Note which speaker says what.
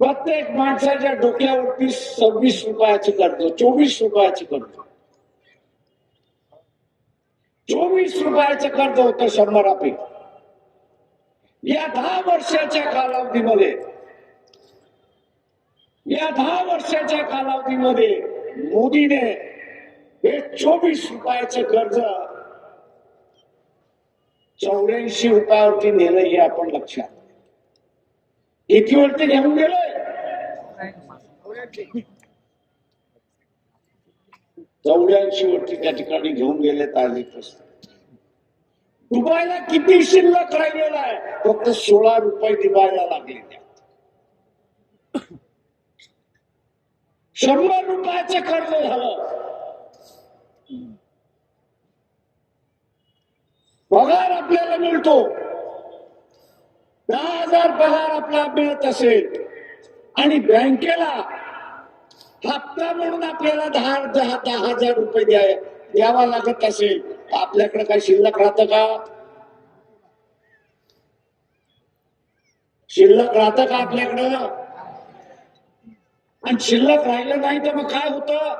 Speaker 1: प्रत्येक माणसाच्या डोक्यावरती सव्वीस रुपयाची कर्ज चोवीस रुपयाची कर्ज चोवीस रुपयाचं कर्ज होतं शंभरापैकी. या दहा वर्षाच्या कालावधीमध्ये या दहा वर्षाच्या कालावधीमध्ये मोदीने हे चोवीस रुपयाचं कर्ज चौऱ्याऐंशी रुपयावरती नेलं हे आपण लक्षात. एकीवरती घेऊन गेलोय. चौऱ्याऐंशी वरती त्या ठिकाणी घेऊन गेले ताजी दुबईला किती शिल्लक राहिलेला आहे? फक्त सोळा रुपये दुबईला लागले त्या. शंभर रुपयाचं कर्ज झालं. पगार आपल्याला मिळतो. दहा हजार पगार आपला मिळत असेल. आणि बँकेला हप्ता म्हणून आपल्याला दहा दहा दहा हजार रुपये द्याय द्यावा लागत असेल. तर आपल्याकडे काय शिल्लक राहतं का? शिल्लक राहतं का आपल्याकडं? आणि शिल्लक राहिलं नाही तर मग काय होतं?